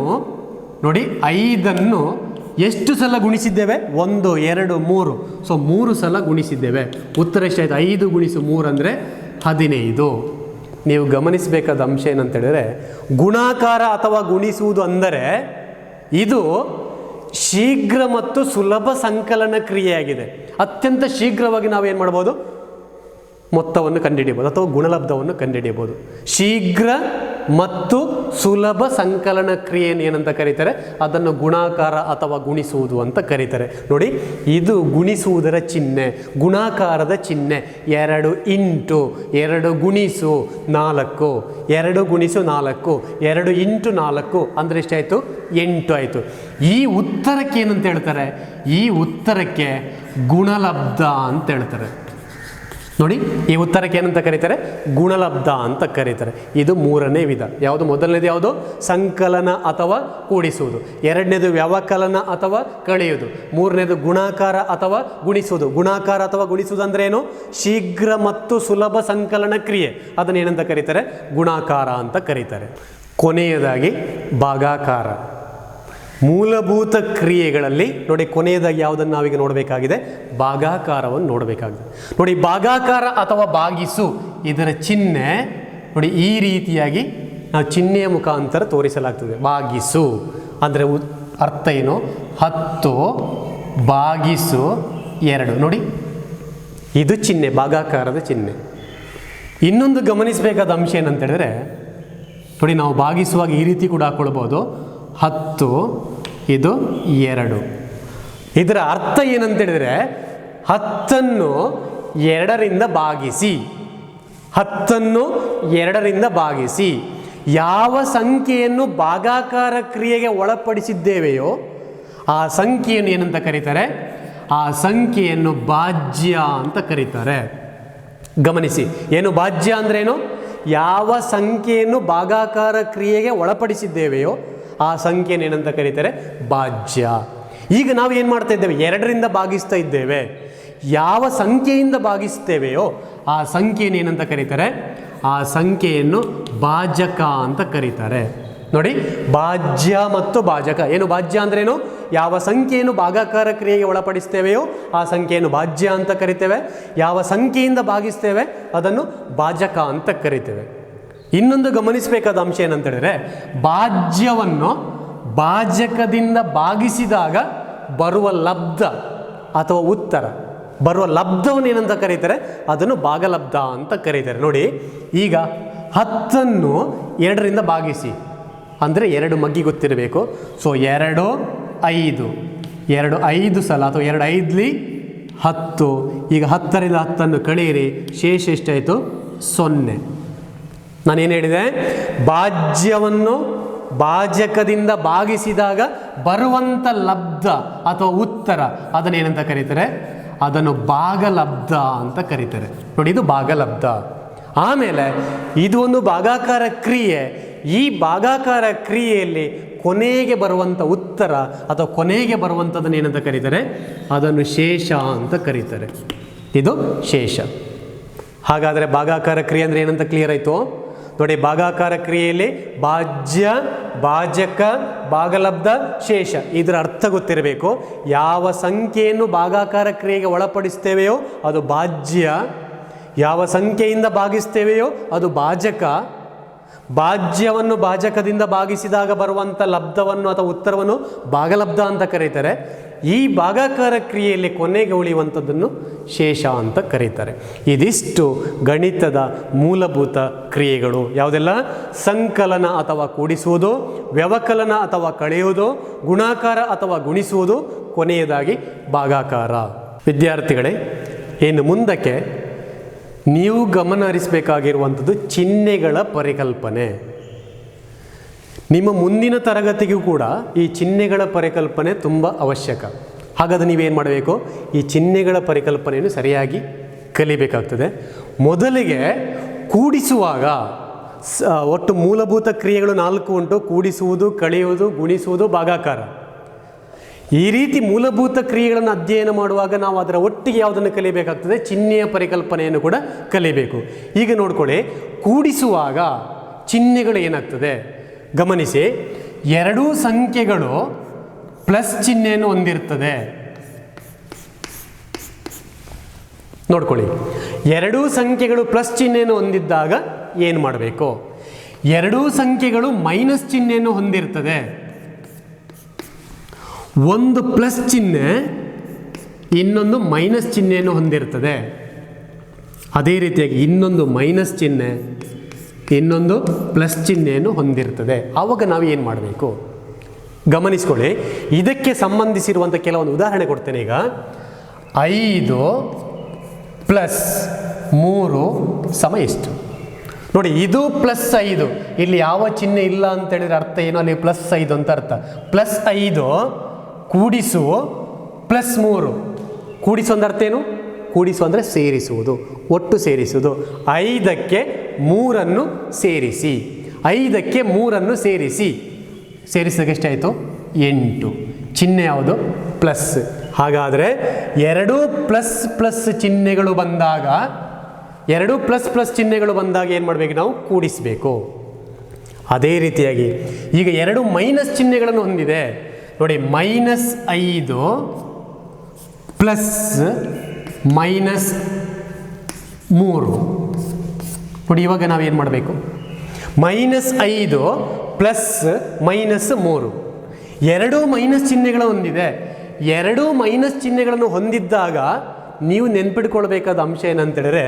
ನೋಡಿ, ಐದನ್ನು ಎಷ್ಟು ಸಲ ಗುಣಿಸಿದ್ದೇವೆ? ಒಂದು, ಎರಡು, ಮೂರು. ಸೊ ಮೂರು ಸಲ ಗುಣಿಸಿದ್ದೇವೆ. ಉತ್ತರ ಎಷ್ಟಾಯಿತು? ಐದು ಗುಣಿಸು ಮೂರು ಅಂದರೆ ಹದಿನೈದು. ನೀವು ಗಮನಿಸಬೇಕಾದ ಅಂಶ ಏನಂತ ಹೇಳಿದ್ರೆ ಗುಣಾಕಾರ ಅಥವಾ ಗುಣಿಸುವುದು ಅಂದರೆ ಇದು ಶೀಘ್ರ ಮತ್ತು ಸುಲಭ ಸಂಕಲನ ಕ್ರಿಯೆಯಾಗಿದೆ. ಅತ್ಯಂತ ಶೀಘ್ರವಾಗಿ ನಾವೇನು ಮಾಡ್ಬೋದು ಮೊತ್ತವನ್ನು ಕಂಡುಹಿಡಿಯಬಹುದು ಅಥವಾ ಗುಣಲಬ್ಧವನ್ನು ಕಂಡುಹಿಡಿಯಬಹುದು. ಶೀಘ್ರ ಮತ್ತು ಸುಲಭ ಸಂಕಲನ ಕ್ರಿಯೆಯನ್ನು ಏನಂತ ಕರೀತಾರೆ? ಅದನ್ನು ಗುಣಾಕಾರ ಅಥವಾ ಗುಣಿಸುವುದು ಅಂತ ಕರೀತಾರೆ. ನೋಡಿ, ಇದು ಗುಣಿಸುವುದರ ಚಿಹ್ನೆ, ಗುಣಾಕಾರದ ಚಿಹ್ನೆ. ಎರಡು ಇಂಟು ಎರಡು ಗುಣಿಸು ನಾಲ್ಕು, ಎರಡು ಗುಣಿಸು ನಾಲ್ಕು, ಎರಡು ಇಂಟು ನಾಲ್ಕು ಅಂದರೆ ಎಷ್ಟಾಯಿತು? ಎಂಟು ಆಯಿತು. ಈ ಉತ್ತರಕ್ಕೆ ಏನಂತ ಹೇಳ್ತಾರೆ? ಈ ಉತ್ತರಕ್ಕೆ ಗುಣಲಬ್ಧ ಅಂತ ಹೇಳ್ತಾರೆ. ನೋಡಿ, ಈ ಉತ್ತರಕ್ಕೆ ಏನಂತ ಕರೀತಾರೆ? ಗುಣಲಬ್ಧ ಅಂತ ಕರೀತಾರೆ. ಇದು ಮೂರನೇ ವಿಧ. ಯಾವುದು? ಮೊದಲನೇದು ಯಾವುದು? ಸಂಕಲನ ಅಥವಾ ಕೂಡಿಸುವುದು. ಎರಡನೇದು ವ್ಯವಕಲನ ಅಥವಾ ಕಳೆಯುವುದು. ಮೂರನೇದು ಗುಣಾಕಾರ ಅಥವಾ ಗುಣಿಸುವುದು. ಗುಣಾಕಾರ ಅಥವಾ ಗುಣಿಸುವುದು ಅಂದ್ರೆ ಏನು? ಶೀಘ್ರ ಮತ್ತು ಸುಲಭ ಸಂಕಲನ ಕ್ರಿಯೆ. ಅದನ್ನು ಏನಂತ ಕರೀತಾರೆ? ಗುಣಾಕಾರ ಅಂತ ಕರೀತಾರೆ. ಕೊನೆಯದಾಗಿ ಭಾಗಾಕಾರ. ಮೂಲಭೂತ ಕ್ರಿಯೆಗಳಲ್ಲಿ ನೋಡಿ ಕೊನೆಯದಾಗಿ ಯಾವುದನ್ನು ನಾವೀಗ ನೋಡಬೇಕಾಗಿದೆ? ಭಾಗಾಕಾರವನ್ನು ನೋಡಬೇಕಾಗಿದೆ. ನೋಡಿ ಭಾಗಾಕಾರ ಅಥವಾ ಭಾಗಿಸು ಇದರ ಚಿಹ್ನೆ ನೋಡಿ ಈ ರೀತಿಯಾಗಿ ನಾವು ಚಿಹ್ನೆಯ ಮುಖಾಂತರ ತೋರಿಸಲಾಗ್ತದೆ. ಭಾಗಿಸು ಅಂದರೆ ಅರ್ಥ ಏನು? ಹತ್ತು ಭಾಗಿಸು ಎರಡು. ನೋಡಿ ಇದು ಚಿಹ್ನೆ, ಭಾಗಾಕಾರದ ಚಿಹ್ನೆ. ಇನ್ನೊಂದು ಗಮನಿಸಬೇಕಾದ ಅಂಶ ಏನಂತ ಹೇಳಿದ್ರೆ ನೋಡಿ ನಾವು ಭಾಗಿಸುವಾಗ ಈ ರೀತಿ ಕೂಡ ಹಾಕ್ಕೊಳ್ಬೋದು ಹತ್ತು ಇದು ಎರಡು. ಇದರ ಅರ್ಥ ಏನಂತ ಹೇಳಿದ್ರೆ ಹತ್ತನ್ನು ಎರಡರಿಂದ ಭಾಗಿಸಿ, ಹತ್ತನ್ನು ಎರಡರಿಂದ ಭಾಗಿಸಿ ಯಾವ ಸಂಖ್ಯೆಯನ್ನು ಭಾಗಾಕಾರ ಕ್ರಿಯೆಗೆ ಒಳಪಡಿಸಿದ್ದೇವೆಯೋ ಆ ಸಂಖ್ಯೆಯನ್ನು ಏನಂತ ಕರೀತಾರೆ? ಆ ಸಂಖ್ಯೆಯನ್ನು ಭಾಜ್ಯ ಅಂತ ಕರೀತಾರೆ. ಗಮನಿಸಿ, ಏನು ಭಾಜ್ಯ ಅಂದ್ರೇನು? ಯಾವ ಸಂಖ್ಯೆಯನ್ನು ಭಾಗಾಕಾರ ಕ್ರಿಯೆಗೆ ಒಳಪಡಿಸಿದ್ದೇವೆಯೋ ಆ ಸಂಖ್ಯೆಯನ್ನು ಏನಂತ ಕರೀತಾರೆ? ಭಾಜ್ಯ. ಈಗ ನಾವು ಏನು ಮಾಡ್ತಾ ಇದ್ದೇವೆ? ಎರಡರಿಂದ ಭಾಗಿಸ್ತಾ ಇದ್ದೇವೆ. ಯಾವ ಸಂಖ್ಯೆಯಿಂದ ಭಾಗಿಸ್ತೇವೆಯೋ ಆ ಸಂಖ್ಯೆಯನ್ನು ಏನಂತ ಕರೀತಾರೆ? ಆ ಸಂಖ್ಯೆಯನ್ನು ಭಾಜಕ ಅಂತ ಕರೀತಾರೆ. ನೋಡಿ, ಭಾಜ್ಯ ಮತ್ತು ಭಾಜಕ. ಏನು ಭಾಜ್ಯ ಅಂದ್ರೇನು? ಯಾವ ಸಂಖ್ಯೆಯನ್ನು ಭಾಗಾಕಾರ ಕ್ರಿಯೆಗೆ ಒಳಪಡಿಸ್ತೇವೆಯೋ ಆ ಸಂಖ್ಯೆಯನ್ನು ಭಾಜ್ಯ ಅಂತ ಕರಿತೇವೆ. ಯಾವ ಸಂಖ್ಯೆಯಿಂದ ಭಾಗಿಸ್ತೇವೆ? ಅದನ್ನು ಭಾಜಕ ಅಂತ ಕರಿತೇವೆ. ಇನ್ನೊಂದು ಗಮನಿಸಬೇಕಾದ ಅಂಶ ಏನಂತ ಹೇಳಿದ್ರೆ ಭಾಜ್ಯವನ್ನು ಭಾಜಕದಿಂದ ಭಾಗಿಸಿದಾಗ ಬರುವ ಲಬ್ಧ ಅಥವಾ ಉತ್ತರ. ಬರುವ ಲಬ್ಧವನ್ನು ಏನಂತ ಕರೀತಾರೆ? ಅದನ್ನು ಭಾಗಲಬ್ಧ ಅಂತ ಕರೀತಾರೆ. ನೋಡಿ, ಈಗ ಹತ್ತನ್ನು ಎರಡರಿಂದ ಭಾಗಿಸಿ. ಅಂದರೆ ಎರಡು ಮಗ್ಗಿ ಗೊತ್ತಿರಬೇಕು. ಸೊ ಎರಡು, ಐದು. ಎರಡು, ಐದು ಸಲ ಅಥವಾ ಎರಡು, ಐದ್ಲಿ ಹತ್ತು. ಈಗ ಹತ್ತರಿಂದ ಹತ್ತನ್ನು ಕಳೆಯಿರಿ. ಶೇಷ ಎಷ್ಟಾಯಿತು? ಸೊನ್ನೆ. ನಾನೇನು ಹೇಳಿದೆ? ಭಾಜ್ಯವನ್ನು ಭಾಜಕದಿಂದ ಭಾಗಿಸಿದಾಗ ಬರುವಂಥ ಲಬ್ಧ ಅಥವಾ ಉತ್ತರ ಅದನ್ನೇನಂತ ಕರೀತಾರೆ? ಅದನ್ನು ಭಾಗಲಬ್ಧ ಅಂತ ಕರೀತಾರೆ. ನೋಡಿ, ಇದು ಭಾಗಲಬ್ಧ. ಆಮೇಲೆ ಇದು ಒಂದು ಭಾಗಾಕಾರ ಕ್ರಿಯೆ. ಈ ಭಾಗಾಕಾರ ಕ್ರಿಯೆಯಲ್ಲಿ ಕೊನೆಗೆ ಬರುವಂಥ ಉತ್ತರ ಅಥವಾ ಕೊನೆಗೆ ಬರುವಂಥದ್ದನ್ನು ಏನಂತ ಕರೀತಾರೆ? ಅದನ್ನು ಶೇಷ ಅಂತ ಕರೀತಾರೆ. ಇದು ಶೇಷ. ಹಾಗಾದರೆ ಭಾಗಾಕಾರ ಕ್ರಿಯೆ ಅಂದರೆ ಏನಂತ ಕ್ಲಿಯರ್ ಆಯಿತು? ನೋಡಿ, ಭಾಗಾಕಾರ ಕ್ರಿಯೆಯಲ್ಲಿ ಭಾಜ್ಯ, ಭಾಜಕ, ಭಾಗಲಬ್ಧ, ಶೇಷ. ಇದರ ಅರ್ಥ ಗೊತ್ತಿರಬೇಕು. ಯಾವ ಸಂಖ್ಯೆಯನ್ನು ಭಾಗಾಕಾರ ಕ್ರಿಯೆಗೆ ಒಳಪಡಿಸ್ತೇವೆಯೋ ಅದು ಭಾಜ್ಯ. ಯಾವ ಸಂಖ್ಯೆಯಿಂದ ಭಾಗಿಸ್ತೇವೆಯೋ ಅದು ಭಾಜಕ. ಭಾಜ್ಯವನ್ನು ಭಾಜಕದಿಂದ ಭಾಗಿಸಿದಾಗ ಬರುವಂಥ ಲಬ್ಧವನ್ನು ಅಥವಾ ಉತ್ತರವನ್ನು ಭಾಗಲಬ್ಧ ಅಂತ ಕರೀತಾರೆ. ಈ ಭಾಗಾಕಾರ ಕ್ರಿಯೆಯಲ್ಲಿ ಕೊನೆಗೆ ಉಳಿಯುವಂಥದ್ದನ್ನು ಶೇಷ ಅಂತ ಕರೀತಾರೆ. ಇದಿಷ್ಟು ಗಣಿತದ ಮೂಲಭೂತ ಕ್ರಿಯೆಗಳು. ಯಾವುದೆಲ್ಲ? ಸಂಕಲನ ಅಥವಾ ಕೂಡಿಸುವುದು, ವ್ಯವಕಲನ ಅಥವಾ ಕಳೆಯುವುದು, ಗುಣಾಕಾರ ಅಥವಾ ಗುಣಿಸುವುದು, ಕೊನೆಯದಾಗಿ ಭಾಗಾಕಾರ. ವಿದ್ಯಾರ್ಥಿಗಳೇ, ಇನ್ನು ಮುಂದಕ್ಕೆ ನೀವು ಗಮನ ಹರಿಸಬೇಕಾಗಿರುವಂಥದ್ದು ಚಿಹ್ನೆಗಳ ಪರಿಕಲ್ಪನೆ. ನಿಮ್ಮ ಮುಂದಿನ ತರಗತಿಗೂ ಕೂಡ ಈ ಚಿಹ್ನೆಗಳ ಪರಿಕಲ್ಪನೆ ತುಂಬ ಅವಶ್ಯಕ. ಹಾಗಾದರೆ ನೀವೇನು ಮಾಡಬೇಕು? ಈ ಚಿಹ್ನೆಗಳ ಪರಿಕಲ್ಪನೆಯನ್ನು ಸರಿಯಾಗಿ ಕಲಿಬೇಕಾಗ್ತದೆ. ಮೊದಲಿಗೆ ಕೂಡಿಸುವಾಗ ಒಟ್ಟು ಮೂಲಭೂತ ಕ್ರಿಯೆಗಳು ನಾಲ್ಕು ಉಂಟು. ಕೂಡಿಸುವುದು, ಕಳೆಯುವುದು, ಗುಣಿಸುವುದು ಭಾಗಾಕಾರ. ಈ ರೀತಿ ಮೂಲಭೂತ ಕ್ರಿಯೆಗಳನ್ನು ಅಧ್ಯಯನ ಮಾಡುವಾಗ ನಾವು ಅದರ ಒಟ್ಟಿಗೆ ಯಾವುದನ್ನು ಕಲಿಬೇಕಾಗ್ತದೆ? ಚಿಹ್ನೆಯ ಪರಿಕಲ್ಪನೆಯನ್ನು ಕೂಡ ಕಲಿಬೇಕು. ಈಗ ನೋಡ್ಕೊಳ್ಳಿ. ಕೂಡಿಸುವಾಗ ಚಿಹ್ನೆಗಳು ಏನಾಗ್ತದೆ? ಗಮನಿಸಿ. ಎರಡೂ ಸಂಖ್ಯೆಗಳು ಪ್ಲಸ್ ಚಿಹ್ನೆಯನ್ನು ಹೊಂದಿರ್ತದೆ. ನೋಡ್ಕೊಳ್ಳಿ. ಎರಡೂ ಸಂಖ್ಯೆಗಳು ಪ್ಲಸ್ ಚಿಹ್ನೆಯನ್ನು ಹೊಂದಿದ್ದಾಗ ಏನು ಮಾಡಬೇಕು? ಎರಡೂ ಸಂಖ್ಯೆಗಳು ಮೈನಸ್ ಚಿಹ್ನೆಯನ್ನು ಹೊಂದಿರ್ತದೆ. ಒಂದು ಪ್ಲಸ್ ಚಿಹ್ನೆ ಇನ್ನೊಂದು ಮೈನಸ್ ಚಿಹ್ನೆಯನ್ನು ಹೊಂದಿರ್ತದೆ. ಅದೇ ರೀತಿಯಾಗಿ ಇನ್ನೊಂದು ಮೈನಸ್ ಚಿಹ್ನೆ ಇನ್ನೊಂದು ಪ್ಲಸ್ ಚಿಹ್ನೆಯನ್ನು ಹೊಂದಿರ್ತದೆ. ಆವಾಗ ನಾವು ಏನು ಮಾಡಬೇಕು? ಗಮನಿಸ್ಕೊಳ್ಳಿ. ಇದಕ್ಕೆ ಸಂಬಂಧಿಸಿರುವಂಥ ಕೆಲವೊಂದು ಉದಾಹರಣೆ ಕೊಡ್ತೇನೆ ಈಗ. ಐದು ಪ್ಲಸ್ ಮೂರು ಸಮ ಎಷ್ಟು? ನೋಡಿ, ಇದು ಪ್ಲಸ್ ಐದು. ಇಲ್ಲಿ ಯಾವ ಚಿಹ್ನೆ ಇಲ್ಲ ಅಂತ ಹೇಳಿದ್ರೆ ಅರ್ಥ ಏನು? ಅಲ್ಲಿ ಪ್ಲಸ್ ಐದು ಅಂತ ಅರ್ಥ. ಪ್ಲಸ್ ಐದು ಕೂಡಿಸು ಪ್ಲಸ್ ಮೂರು. ಕೂಡಿಸು ಅಂದ್ರೆ ಅರ್ಥ ಏನು? ಕೂಡಿಸು ಅಂದರೆ ಸೇರಿಸುವುದು. ಒಟ್ಟು ಸೇರಿಸುವುದು. ಐದಕ್ಕೆ ಮೂರನ್ನು ಸೇರಿಸಿ. ಐದಕ್ಕೆ ಮೂರನ್ನು ಸೇರಿಸಿ. ಸೇರಿಸಿದಾಗ ಎಷ್ಟಾಯಿತು? ಎಂಟು. ಚಿಹ್ನೆ ಯಾವುದು? ಪ್ಲಸ್. ಹಾಗಾದರೆ ಎರಡು ಪ್ಲಸ್ ಪ್ಲಸ್ ಚಿಹ್ನೆಗಳು ಬಂದಾಗ, ಎರಡು ಪ್ಲಸ್ ಪ್ಲಸ್ ಚಿಹ್ನೆಗಳು ಬಂದಾಗ ಏನು ಮಾಡಬೇಕು ನಾವು? ಕೂಡಿಸಬೇಕು. ಅದೇ ರೀತಿಯಾಗಿ ಈಗ ಎರಡು ಮೈನಸ್ ಚಿಹ್ನೆಗಳನ್ನು ಹೊಂದಿದೆ. ನೋಡಿ, ಮೈನಸ್ ಐದು ಪ್ಲಸ್ ಮೈನಸ್ ಮೂರು. ನೋಡಿ, ಇವಾಗ ನಾವೇನು ಮಾಡಬೇಕು? ಮೈನಸ್ ಐದು ಪ್ಲಸ್ ಮೈನಸ್ ಮೂರು. ಎರಡೂ ಮೈನಸ್ ಚಿಹ್ನೆಗಳು ಹೊಂದಿದೆ ಎರಡೂ ಮೈನಸ್ ಚಿಹ್ನೆಗಳನ್ನು ಹೊಂದಿದ್ದಾಗ ನೀವು ನೆನ್ಪಿಟ್ಕೊಳ್ಬೇಕಾದ ಅಂಶ ಏನಂತೇಳಿದ್ರೆ,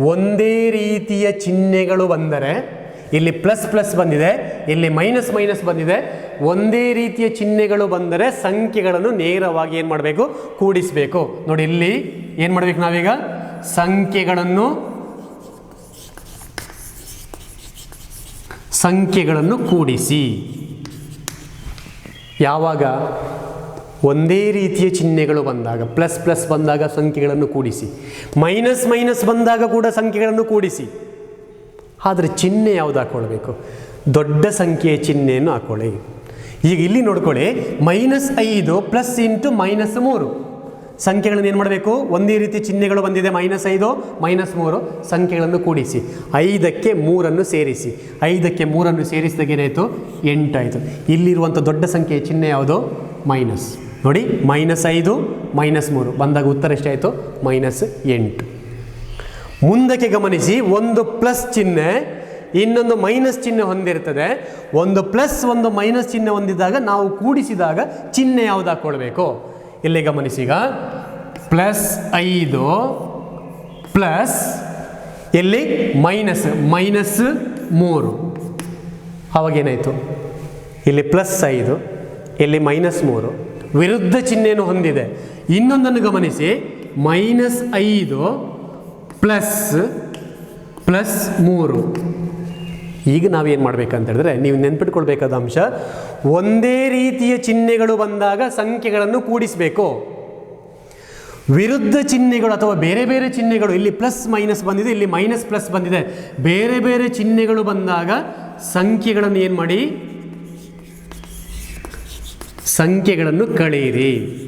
ಒಂದೇ ರೀತಿಯ ಚಿಹ್ನೆಗಳು ಬಂದರೆ, ಇಲ್ಲಿ ಪ್ಲಸ್ ಪ್ಲಸ್ ಬಂದಿದೆ, ಇಲ್ಲಿ ಮೈನಸ್ ಮೈನಸ್ ಬಂದಿದೆ, ಒಂದೇ ರೀತಿಯ ಚಿಹ್ನೆಗಳು ಬಂದರೆ ಸಂಖ್ಯೆಗಳನ್ನು ನೇರವಾಗಿ ಏನು ಮಾಡಬೇಕು? ಕೂಡಿಸಬೇಕು. ನೋಡಿ, ಇಲ್ಲಿ ಏನು ಮಾಡಬೇಕು ನಾವೀಗ? ಸಂಖ್ಯೆಗಳನ್ನು ಸಂಖ್ಯೆಗಳನ್ನು ಕೂಡಿಸಿ. ಯಾವಾಗ ಒಂದೇ ರೀತಿಯ ಚಿಹ್ನೆಗಳು ಬಂದಾಗ ಪ್ಲಸ್ ಪ್ಲಸ್ ಬಂದಾಗ ಸಂಖ್ಯೆಗಳನ್ನು ಕೂಡಿಸಿ. ಮೈನಸ್ ಮೈನಸ್ ಬಂದಾಗ ಕೂಡ ಸಂಖ್ಯೆಗಳನ್ನು ಕೂಡಿಸಿ. ಆದರೆ ಚಿಹ್ನೆ ಯಾವುದು ಹಾಕ್ಕೊಳ್ಬೇಕು ದೊಡ್ಡ ಸಂಖ್ಯೆಯ ಚಿಹ್ನೆಯನ್ನು ಹಾಕ್ಕೊಳ್ಳಿ ಈಗ ಇಲ್ಲಿ ನೋಡ್ಕೊಳ್ಳಿ ಮೈನಸ್ ಐದು ಪ್ಲಸ್ ಇಂಟು ಮೈನಸ್ ಮೂರು. ಸಂಖ್ಯೆಗಳನ್ನು ಏನು ಮಾಡಬೇಕು? ಒಂದೇ ರೀತಿ ಚಿಹ್ನೆಗಳು ಬಂದಿದೆ ಮೈನಸ್ ಐದು ಮೈನಸ್ ಮೂರು. ಸಂಖ್ಯೆಗಳನ್ನು ಕೂಡಿಸಿ. ಐದಕ್ಕೆ ಮೂರನ್ನು ಸೇರಿಸಿ. ಐದಕ್ಕೆ ಮೂರನ್ನು ಸೇರಿಸಿದಾಗ ಏನಾಯಿತು? ಎಂಟಾಯಿತು. ಇಲ್ಲಿರುವಂಥ ದೊಡ್ಡ ಸಂಖ್ಯೆಯ ಚಿಹ್ನೆ ಯಾವುದು? ಮೈನಸ್ ನೋಡಿ ಮೈನಸ್ ಐದು ಮೈನಸ್ ಮೂರು. ಬಂದಾಗ ಉತ್ತರ ಎಷ್ಟಾಯಿತು? ಮೈನಸ್ ಎಂಟು. ಮುಂದಕ್ಕೆ ಗಮನಿಸಿ, ಒಂದು ಪ್ಲಸ್ ಚಿಹ್ನೆ, ಇನ್ನೊಂದು ಮೈನಸ್ ಚಿಹ್ನೆ ಹೊಂದಿರ್ತದೆ. ಒಂದು ಪ್ಲಸ್ ಒಂದು ಮೈನಸ್ ಚಿಹ್ನೆ ಹೊಂದಿದಾಗ ನಾವು ಕೂಡಿಸಿದಾಗ ಚಿಹ್ನೆ ಯಾವುದು ಹಾಕ್ಕೊಳ್ಬೇಕು? ಇಲ್ಲಿ ಗಮನಿಸಿ ಈಗ. ಪ್ಲಸ್ ಐದು, ಪ್ಲಸ್ ಎಲ್ಲಿ ಮೈನಸ್ ಮೈನಸ್ ಮೂರು. ಅವಾಗ ಏನಾಯಿತು? ಇಲ್ಲಿ ಪ್ಲಸ್ ಐದು, ಇಲ್ಲಿ ಮೈನಸ್ ಮೂರು. ವಿರುದ್ಧ ಚಿಹ್ನೆಯನ್ನು ಹೊಂದಿದೆ. ಇನ್ನೊಂದನ್ನು ಗಮನಿಸಿ. ಮೈನಸ್ ಐದು, ಪ್ಲಸ್ ಪ್ಲಸ್ ಮೂರು. ಈಗ ನಾವೇನು ಮಾಡಬೇಕಂತ ಹೇಳಿದ್ರೆ, ನೀವು ನೆನ್ಪಿಟ್ಕೊಳ್ಬೇಕಾದ ಅಂಶ, ಒಂದೇ ರೀತಿಯ ಚಿಹ್ನೆಗಳು ಬಂದಾಗ ಸಂಖ್ಯೆಗಳನ್ನು ಕೂಡಿಸಬೇಕು. ವಿರುದ್ಧ ಚಿಹ್ನೆಗಳು ಅಥವಾ ಬೇರೆ ಬೇರೆ ಚಿಹ್ನೆಗಳು, ಇಲ್ಲಿ ಪ್ಲಸ್ ಮೈನಸ್ ಬಂದಿದೆ, ಇಲ್ಲಿ ಮೈನಸ್ ಪ್ಲಸ್ ಬಂದಿದೆ. ಬೇರೆ ಬೇರೆ ಚಿಹ್ನೆಗಳು ಬಂದಾಗ ಸಂಖ್ಯೆಗಳನ್ನು ಏನು ಮಾಡಿ? ಸಂಖ್ಯೆಗಳನ್ನು ಕಳೆಯಿರಿ.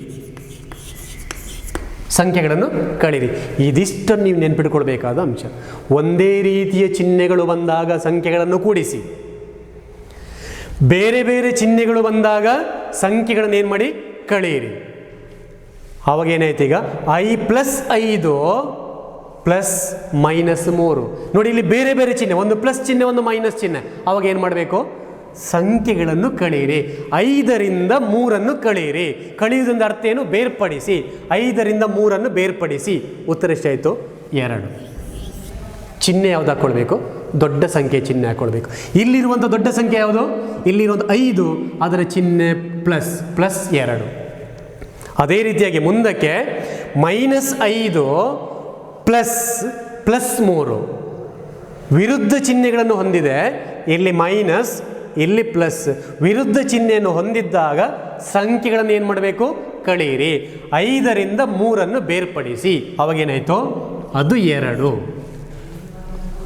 ಸಂಖ್ಯೆಗಳನ್ನು ಕಳೀರಿ. ಇದಿಷ್ಟನ್ನು ನೀವು ನೆನ್ಪಿಟ್ಕೊಳ್ಬೇಕಾದ ಅಂಶ. ಒಂದೇ ರೀತಿಯ ಚಿಹ್ನೆಗಳು ಬಂದಾಗ ಸಂಖ್ಯೆಗಳನ್ನು ಕೂಡಿಸಿ. ಬೇರೆ ಬೇರೆ ಚಿಹ್ನೆಗಳು ಬಂದಾಗ ಸಂಖ್ಯೆಗಳನ್ನು ಏನು ಮಾಡಿ? ಕಳೆಯಿರಿ ಅವಾಗ ಏನಾಯ್ತು ಈಗ? ಐ ಪ್ಲಸ್ ಐದು ಪ್ಲಸ್ ಮೈನಸ್ ಮೂರು. ನೋಡಿ, ಇಲ್ಲಿ ಬೇರೆ ಬೇರೆ ಚಿಹ್ನೆ, ಒಂದು ಪ್ಲಸ್ ಚಿಹ್ನೆ, ಒಂದು ಮೈನಸ್ ಚಿಹ್ನೆ. ಅವಾಗ ಏನು ಮಾಡಬೇಕು? ಸಂಖ್ಯೆಗಳನ್ನು ಕಳೆಯಿರಿ. ಐದರಿಂದ ಮೂರನ್ನು ಕಳೆಯಿರಿ. ಕಳೆಯುವುದರಿಂದ ಅರ್ಥ ಏನು? ಬೇರ್ಪಡಿಸಿ. ಐದರಿಂದ ಮೂರನ್ನು ಬೇರ್ಪಡಿಸಿ. ಉತ್ತರ ಎಷ್ಟಾಯಿತು? ಎರಡು. ಚಿಹ್ನೆ ಯಾವ್ದು ಹಾಕ್ಕೊಳ್ಬೇಕು ದೊಡ್ಡ ಸಂಖ್ಯೆ ಚಿಹ್ನೆ ಹಾಕ್ಕೊಳ್ಬೇಕು ಇಲ್ಲಿರುವಂಥ ದೊಡ್ಡ ಸಂಖ್ಯೆ ಯಾವುದು? ಇಲ್ಲಿರುವಂಥ ಐದು. ಅದರ ಚಿಹ್ನೆ ಪ್ಲಸ್ ಪ್ಲಸ್ ಎರಡು. ಅದೇ ರೀತಿಯಾಗಿ ಮುಂದಕ್ಕೆ ಮೈನಸ್ ಐದು ಪ್ಲಸ್ ಪ್ಲಸ್ ಮೂರು. ವಿರುದ್ಧ ಚಿಹ್ನೆಗಳನ್ನು ಹೊಂದಿದೆ. ಇಲ್ಲಿ ಮೈನಸ್ ಇಲ್ಲಿ ಪ್ಲಸ್. ವಿರುದ್ಧ ಚಿಹ್ನೆಯನ್ನು ಹೊಂದಿದ್ದಾಗ ಸಂಖ್ಯೆಗಳನ್ನು ಏನು ಮಾಡಬೇಕು? ಕಳೆಯಿರಿ ಐದರಿಂದ ಮೂರನ್ನು ಬೇರ್ಪಡಿಸಿ. ಅವಾಗೇನಾಯಿತು? ಅದು ಎರಡು.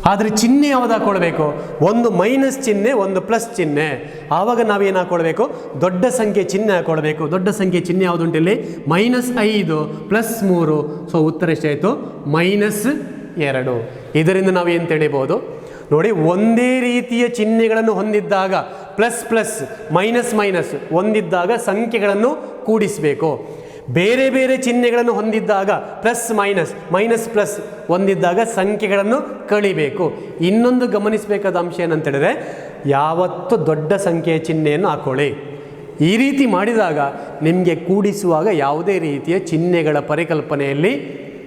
ಆದರೆ ಚಿಹ್ನೆ ಯಾವ್ದು ಹಾಕ್ಕೊಳ್ಬೇಕು ಒಂದು ಮೈನಸ್ ಚಿಹ್ನೆ, ಒಂದು ಪ್ಲಸ್ ಚಿಹ್ನೆ. ಆವಾಗ ನಾವೇನು ಹಾಕ್ಕೊಳ್ಬೇಕು ದೊಡ್ಡ ಸಂಖ್ಯೆ ಚಿಹ್ನೆ ಹಾಕ್ಕೊಳ್ಬೇಕು ದೊಡ್ಡ ಸಂಖ್ಯೆ ಚಿಹ್ನೆ ಯಾವುದುಂಟು ಇಲ್ಲಿ? ಮೈನಸ್ ಐದು, ಪ್ಲಸ್ ಮೂರು. ಸೊ ಉತ್ತರ ಎಷ್ಟಾಯಿತು? ಮೈನಸ್ ಎರಡು. ಇದರಿಂದ ನಾವು ಏನು ತಿಳಿಬೋದು? ನೋಡಿ, ಒಂದೇ ರೀತಿಯ ಚಿಹ್ನೆಗಳನ್ನು ಹೊಂದಿದ್ದಾಗ, ಪ್ಲಸ್ ಪ್ಲಸ್, ಮೈನಸ್ ಮೈನಸ್, ಹೊಂದಿದ್ದಾಗ ಸಂಖ್ಯೆಗಳನ್ನು ಕೂಡಿಸಬೇಕು. ಬೇರೆ ಬೇರೆ ಚಿಹ್ನೆಗಳನ್ನು ಹೊಂದಿದ್ದಾಗ, ಪ್ಲಸ್ ಮೈನಸ್ ಮೈನಸ್ ಪ್ಲಸ್ ಹೊಂದಿದ್ದಾಗ ಸಂಖ್ಯೆಗಳನ್ನು ಕಳಿಬೇಕು. ಇನ್ನೊಂದು ಗಮನಿಸಬೇಕಾದ ಅಂಶ ಏನಂತ ಹೇಳಿದ್ರೆ ಯಾವತ್ತು ದೊಡ್ಡ ಸಂಖ್ಯೆಯ ಚಿಹ್ನೆಯನ್ನು ಹಾಕೊಳ್ಳಿ. ಈ ರೀತಿ ಮಾಡಿದಾಗ, ನಿಮಗೆ ಕೂಡಿಸುವಾಗ ಯಾವುದೇ ರೀತಿಯ ಚಿಹ್ನೆಗಳ ಪರಿಕಲ್ಪನೆಯಲ್ಲಿ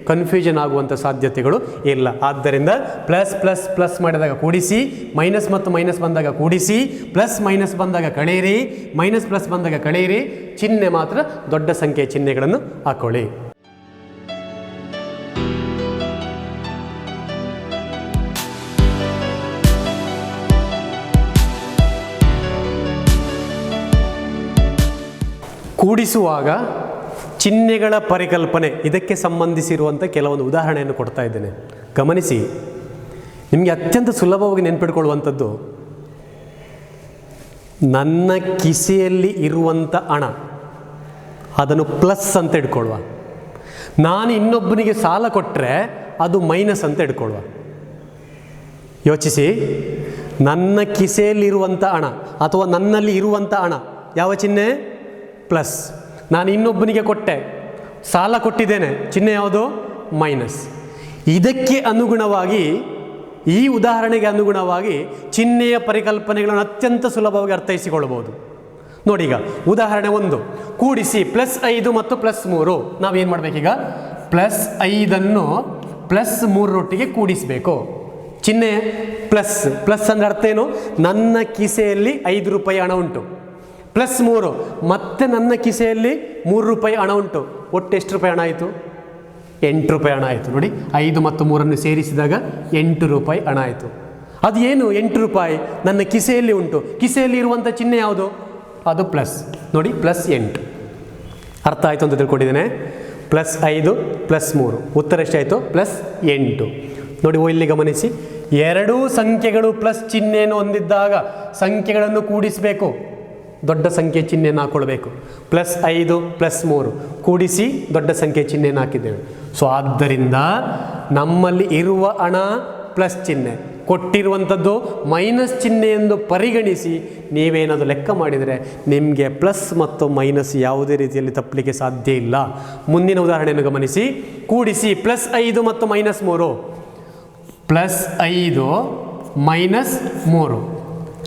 ಕನ್ಫ್ಯೂಷನ್ ಆಗುವಂಥ ಸಾಧ್ಯತೆಗಳು ಇಲ್ಲ. ಆದ್ದರಿಂದ ಪ್ಲಸ್ ಪ್ಲಸ್ ಪ್ಲಸ್ ಮಾಡಿದಾಗ ಕೂಡಿಸಿ ಮೈನಸ್ ಮತ್ತು ಮೈನಸ್ ಬಂದಾಗ ಕೂಡಿಸಿ ಪ್ಲಸ್ ಮೈನಸ್ ಬಂದಾಗ ಕಳೆಯಿರಿ ಮೈನಸ್ ಪ್ಲಸ್ ಬಂದಾಗ ಕಳೆಯಿರಿ ಚಿಹ್ನೆ ಮಾತ್ರ ದೊಡ್ಡ ಸಂಖ್ಯೆಯ ಚಿಹ್ನೆಗಳನ್ನು ಹಾಕೊಳ್ಳಿ. ಕೂಡಿಸುವಾಗ ಚಿಹ್ನೆಗಳ ಪರಿಕಲ್ಪನೆ ಇದಕ್ಕೆ ಸಂಬಂಧಿಸಿರುವಂಥ ಕೆಲವೊಂದು ಉದಾಹರಣೆಯನ್ನು ಕೊಡ್ತಾ ಇದ್ದೇನೆ. ಗಮನಿಸಿ, ನಿಮಗೆ ಅತ್ಯಂತ ಸುಲಭವಾಗಿ ನೆನ್ಪಿಟ್ಕೊಳ್ಳುವಂಥದ್ದು, ನನ್ನ ಕಿಸೆಯಲ್ಲಿ ಇರುವಂಥ ಹಣ, ಅದನ್ನು ಪ್ಲಸ್ ಅಂತ ಇಟ್ಕೊಳ್ಳುವ. ನಾನು ಇನ್ನೊಬ್ಬನಿಗೆ ಸಾಲ ಕೊಟ್ಟರೆ ಅದು ಮೈನಸ್ ಅಂತ ಇಟ್ಕೊಳ್ಳುವ. ಯೋಚಿಸಿ, ನನ್ನ ಕಿಸೆಯಲ್ಲಿರುವಂಥ ಹಣ ಅಥವಾ ನನ್ನಲ್ಲಿ ಇರುವಂಥ ಹಣ, ಯಾವ ಚಿಹ್ನೆ? ಪ್ಲಸ್. ನಾನು ಇನ್ನೊಬ್ಬನಿಗೆ ಕೊಟ್ಟೆ. ಸಾಲ ಕೊಟ್ಟಿದ್ದೇನೆ. ಚಿಹ್ನೆ ಯಾವುದು? ಮೈನಸ್. ಇದಕ್ಕೆ ಅನುಗುಣವಾಗಿ, ಈ ಉದಾಹರಣೆಗೆ ಅನುಗುಣವಾಗಿ ಚಿಹ್ನೆಯ ಪರಿಕಲ್ಪನೆಗಳನ್ನು ಅತ್ಯಂತ ಸುಲಭವಾಗಿ ಅರ್ಥೈಸಿಕೊಳ್ಳಬಹುದು. ನೋಡಿ ಉದಾಹರಣೆ ಒಂದು. ಕೂಡಿಸಿ, ಪ್ಲಸ್ ಐದು ಮತ್ತು ಪ್ಲಸ್ ಮೂರು. ನಾವೇನು ಮಾಡಬೇಕೀಗ? Plus ಐದನ್ನು plus ಮೂರರೊಟ್ಟಿಗೆ ಕೂಡಿಸಬೇಕು. ಚಿಹ್ನೆ, ಪ್ಲಸ್. ಪ್ಲಸ್ ಅಂದರೆ ಅರ್ಥ ಏನು? ನನ್ನ ಕಿಸೆಯಲ್ಲಿ ಐದು ರೂಪಾಯಿ ಹಣ ಉಂಟು. ಪ್ಲಸ್ ಮೂರು. ಮತ್ತೆ ನನ್ನ ಕಿಸೆಯಲ್ಲಿ ಮೂರು ರೂಪಾಯಿ ಹಣ ಉಂಟು. ಒಟ್ಟು ಎಷ್ಟು ರೂಪಾಯಿ ಹಣ ಆಯಿತು? ಎಂಟು ರೂಪಾಯಿ ಹಣ ಆಯಿತು. ನೋಡಿ, ಐದು ಮತ್ತು ಮೂರನ್ನು ಸೇರಿಸಿದಾಗ ಎಂಟು ರೂಪಾಯಿ ಹಣ ಆಯಿತು. ಅದು ಏನು? ಎಂಟು ರೂಪಾಯಿ. ನನ್ನ ಕಿಸೆಯಲ್ಲಿ ಉಂಟು. ಕಿಸೆಯಲ್ಲಿ ಇರುವಂಥ ಚಿಹ್ನೆ ಯಾವುದು? ಅದು ಪ್ಲಸ್. ನೋಡಿ, ಪ್ಲಸ್ ಎಂಟು. ಅರ್ಥ ಆಯಿತು ಅಂತ ತಿಳ್ಕೊಂಡಿದ್ದೇನೆ. ಪ್ಲಸ್ ಐದು, ಪ್ಲಸ್ ಮೂರು. ಉತ್ತರ ಎಷ್ಟಾಯಿತು? ಪ್ಲಸ್ ಎಂಟು. ನೋಡಿ ಓ ಇಲ್ಲಿ ಗಮನಿಸಿ. ಎರಡೂ ಸಂಖ್ಯೆಗಳು ಪ್ಲಸ್ ಚಿಹ್ನೆಯನ್ನು ಹೊಂದಿದ್ದಾಗ ಸಂಖ್ಯೆಗಳನ್ನು ಕೂಡಿಸಬೇಕು. ದೊಡ್ಡ ಸಂಖ್ಯೆ ಚಿಹ್ನೆಯನ್ನು ಹಾಕ್ಕೊಳ್ಬೇಕು ಪ್ಲಸ್ ಐದು, ಪ್ಲಸ್ ಮೂರು ಕೂಡಿಸಿ ದೊಡ್ಡ ಸಂಖ್ಯೆ ಚಿಹ್ನೆಯನ್ನು ಹಾಕಿದ್ದೇವೆ. ಸೊ ಆದ್ದರಿಂದ ನಮ್ಮಲ್ಲಿ ಇರುವ ಹಣ ಪ್ಲಸ್ ಚಿಹ್ನೆ. ಕೊಟ್ಟಿರುವಂಥದ್ದು ಮೈನಸ್ ಚಿಹ್ನೆ ಎಂದು ಪರಿಗಣಿಸಿ ನೀವೇನಾದರೂ ಲೆಕ್ಕ ಮಾಡಿದರೆ ನಿಮಗೆ ಪ್ಲಸ್ ಮತ್ತು ಮೈನಸ್ ಯಾವುದೇ ರೀತಿಯಲ್ಲಿ ತಪ್ಪಲಿಕ್ಕೆ ಸಾಧ್ಯ ಇಲ್ಲ. ಮುಂದಿನ ಉದಾಹರಣೆಯನ್ನು ಗಮನಿಸಿ. ಕೂಡಿಸಿ ಪ್ಲಸ್ ಐದು ಮತ್ತು ಮೈನಸ್ ಮೂರು. ಪ್ಲಸ್ ಐದು ಮೈನಸ್ ಮೂರು.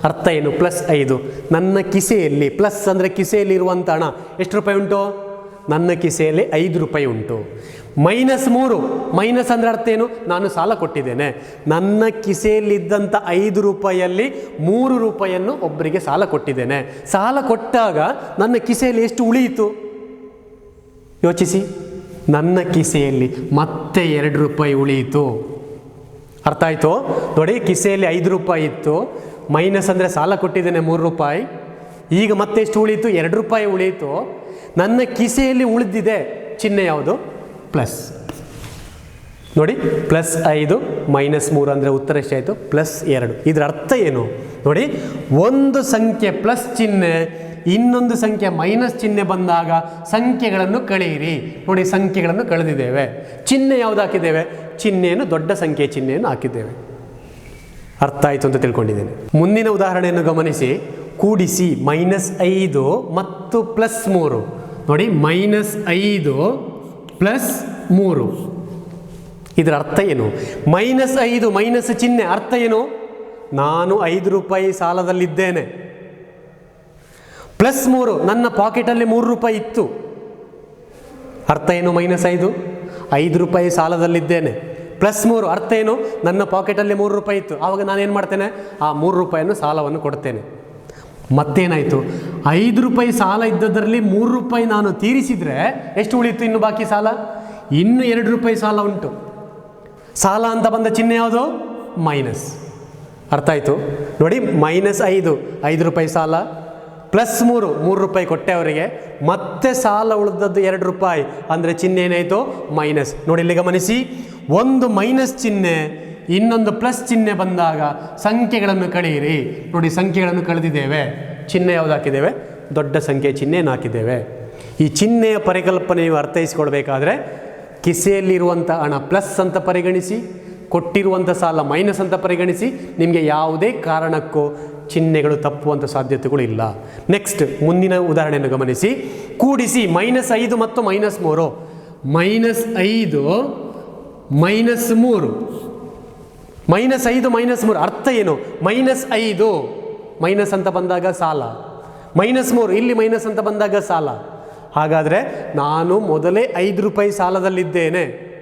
ಅರ್ಥ ಏನು? ಪ್ಲಸ್ ಐದು. ನನ್ನ ಕಿಸೆಯಲ್ಲಿ, ಪ್ಲಸ್ ಅಂದರೆ ಕಿಸೆಯಲ್ಲಿ ಇರುವಂಥ ಹಣ ಎಷ್ಟು ರೂಪಾಯಿ ಉಂಟು? ನನ್ನ ಕಿಸೆಯಲ್ಲಿ ಐದು ರೂಪಾಯಿ ಉಂಟು. ಮೈನಸ್ ಮೂರು. ಮೈನಸ್ ಅಂದರೆ ಅರ್ಥ ಏನು? ನಾನು ಸಾಲ ಕೊಟ್ಟಿದ್ದೇನೆ. ನನ್ನ ಕಿಸೆಯಲ್ಲಿದ್ದಂಥ ಐದು ರೂಪಾಯಿಯಲ್ಲಿ ಮೂರು ರೂಪಾಯಿಯನ್ನು ಒಬ್ಬರಿಗೆ ಸಾಲ ಕೊಟ್ಟಿದ್ದೇನೆ. ಸಾಲ ಕೊಟ್ಟಾಗ ನನ್ನ ಕಿಸೆಯಲ್ಲಿ ಎಷ್ಟು ಉಳಿಯಿತು? ಯೋಚಿಸಿ. ನನ್ನ ಕಿಸೆಯಲ್ಲಿ ಮತ್ತೆ ಎರಡು ರೂಪಾಯಿ ಉಳಿಯಿತು. ಅರ್ಥ ಆಯಿತು? ನೋಡಿ, ಕಿಸೆಯಲ್ಲಿ ಐದು ರೂಪಾಯಿ ಇತ್ತು. ಮೈನಸ್ ಅಂದರೆ ಸಾಲ ಕೊಟ್ಟಿದ್ದೇನೆ ಮೂರು ರೂಪಾಯಿ. ಈಗ ಮತ್ತೆ ಎಷ್ಟು ಉಳೀತು ಎರಡು ರೂಪಾಯಿ ಉಳಿಯಿತು. ನನ್ನ ಕಿಸೆಯಲ್ಲಿ ಉಳಿದಿದೆ. ಚಿಹ್ನೆ ಯಾವುದು? ಪ್ಲಸ್. ನೋಡಿ, ಪ್ಲಸ್ ಐದು, ಮೈನಸ್ ಮೂರು ಅಂದರೆ ಉತ್ತರ ಎಷ್ಟಾಯಿತು ಪ್ಲಸ್ ಎರಡು. ಇದರ ಅರ್ಥ ಏನು? ನೋಡಿ, ಒಂದು ಸಂಖ್ಯೆ ಪ್ಲಸ್ ಚಿಹ್ನೆ, ಇನ್ನೊಂದು ಸಂಖ್ಯೆ ಮೈನಸ್ ಚಿಹ್ನೆ ಬಂದಾಗ ಸಂಖ್ಯೆಗಳನ್ನು ಕಳೆಯಿರಿ. ನೋಡಿ, ಸಂಖ್ಯೆಗಳನ್ನು ಕಳೆದಿದ್ದೇವೆ. ಚಿಹ್ನೆ ಯಾವುದು ಹಾಕಿದ್ದೇವೆ? ಚಿಹ್ನೆಯನ್ನು, ದೊಡ್ಡ ಸಂಖ್ಯೆ ಚಿಹ್ನೆಯನ್ನು ಹಾಕಿದ್ದೇವೆ. ಅರ್ಥ ಆಯಿತು ಅಂತ ತಿಳ್ಕೊಂಡಿದ್ದೇನೆ. ಮುಂದಿನ ಉದಾಹರಣೆಯನ್ನು ಗಮನಿಸಿ. ಕೂಡಿಸಿ ಮೈನಸ್ ಐದು ಮತ್ತು ಪ್ಲಸ್ ಮೂರು. ನೋಡಿ, ಮೈನಸ್ ಐದು ಪ್ಲಸ್ ಮೂರು. ಇದರ ಅರ್ಥ ಏನು? ಮೈನಸ್ ಐದು ಮೈನಸ್ ಚಿಹ್ನೆ, ಅರ್ಥ ಏನು? ನಾನು ಐದು ರೂಪಾಯಿ ಸಾಲದಲ್ಲಿದ್ದೇನೆ. ಪ್ಲಸ್ ಮೂರು, ನನ್ನ ಪಾಕೆಟಲ್ಲಿ ಮೂರು ರೂಪಾಯಿ ಇತ್ತು. ಅರ್ಥ ಏನು ಮೈನಸ್ ಐದು? ಐದು ರೂಪಾಯಿ ಸಾಲದಲ್ಲಿದ್ದೇನೆ. ಪ್ಲಸ್ ಮೂರು ಅರ್ಥ ಏನು? ನನ್ನ ಪಾಕೆಟಲ್ಲಿ ಮೂರು ರೂಪಾಯಿ ಇತ್ತು. ಆವಾಗ ನಾನೇನು ಮಾಡ್ತೇನೆ? ಆ ಮೂರು ರೂಪಾಯಿಯನ್ನು ಸಾಲವನ್ನು ಕೊಡ್ತೇನೆ. ಮತ್ತೇನಾಯಿತು? ಐದು ರೂಪಾಯಿ ಸಾಲ ಇದ್ದದರಲ್ಲಿ ಮೂರು ರೂಪಾಯಿ ನಾನು ತೀರಿಸಿದರೆ ಎಷ್ಟು ಉಳಿಯಿತು ಇನ್ನು ಬಾಕಿ ಸಾಲ? ಇನ್ನು ಎರಡು ರೂಪಾಯಿ ಸಾಲ ಉಂಟು. ಸಾಲ ಅಂತ ಬಂದ ಚಿಹ್ನೆ ಯಾವುದು? ಮೈನಸ್. ಅರ್ಥ ಆಯಿತು? ನೋಡಿ, ಮೈನಸ್ ಐದು. ಐದು ರೂಪಾಯಿ ಸಾಲ. ಪ್ಲಸ್ ಮೂರು ಮೂರು ರೂಪಾಯಿ ಕೊಟ್ಟೆ ಅವರಿಗೆ. ಮತ್ತೆ ಸಾಲ ಉಳಿದದ್ದು ಎರಡು ರೂಪಾಯಿ. ಅಂದರೆ ಚಿಹ್ನೆ ಏನಾಯಿತು? ಮೈನಸ್. ನೋಡಿ ಇಲ್ಲಿ ಗಮನಿಸಿ. ಒಂದು ಮೈನಸ್ ಚಿಹ್ನೆ, ಇನ್ನೊಂದು ಪ್ಲಸ್ ಚಿಹ್ನೆ ಬಂದಾಗ ಸಂಖ್ಯೆಗಳನ್ನು ಕಳೆಯಿರಿ. ನೋಡಿ ಸಂಖ್ಯೆಗಳನ್ನು ಕಳೆದಿದ್ದೇವೆ. ಚಿಹ್ನೆ ಯಾವುದು ಹಾಕಿದ್ದೇವೆ? ದೊಡ್ಡ ಸಂಖ್ಯೆ ಚಿಹ್ನೆಯನ್ನು ಹಾಕಿದ್ದೇವೆ? ಈ ಚಿಹ್ನೆಯ ಪರಿಕಲ್ಪನೆಯು ಅರ್ಥೈಸಿಕೊಳ್ಬೇಕಾದ್ರೆ, ಕಿಸೆಯಲ್ಲಿರುವಂಥ ಹಣ ಪ್ಲಸ್ ಅಂತ ಪರಿಗಣಿಸಿ, ಕೊಟ್ಟಿರುವಂಥ ಸಾಲ ಮೈನಸ್ ಅಂತ ಪರಿಗಣಿಸಿ, ನಿಮಗೆ ಯಾವುದೇ ಕಾರಣಕ್ಕೂ ಚಿಹ್ನೆಗಳು ತಪ್ಪುವಂಥ ಸಾಧ್ಯತೆಗಳು ಇಲ್ಲ. ನೆಕ್ಸ್ಟ್ ಮುಂದಿನ ಉದಾಹರಣೆಯನ್ನು ಗಮನಿಸಿ. ಕೂಡಿಸಿ ಮೈನಸ್ ಐದು ಮತ್ತು ಮೈನಸ್ ಮೂರು. ಮೈನಸ್ ಐದು ಮೈನಸ್ ಮೂರು. ಮೈನಸ್ ಐದು ಮೈನಸ್ ಮೂರು. ಅರ್ಥ ಏನು? ಮೈನಸ್ ಐದು ಮೈನಸ್ ಅಂತ ಬಂದಾಗ ಸಾಲ. ಮೈನಸ್ ಮೂರು, ಇಲ್ಲಿ ಮೈನಸ್ ಅಂತ ಬಂದಾಗ ಸಾಲ. ಹಾಗಾದರೆ ನಾನು ಮೊದಲೇ ಐದು ರೂಪಾಯಿ ಸಾಲದಲ್ಲಿದ್ದೇನೆ.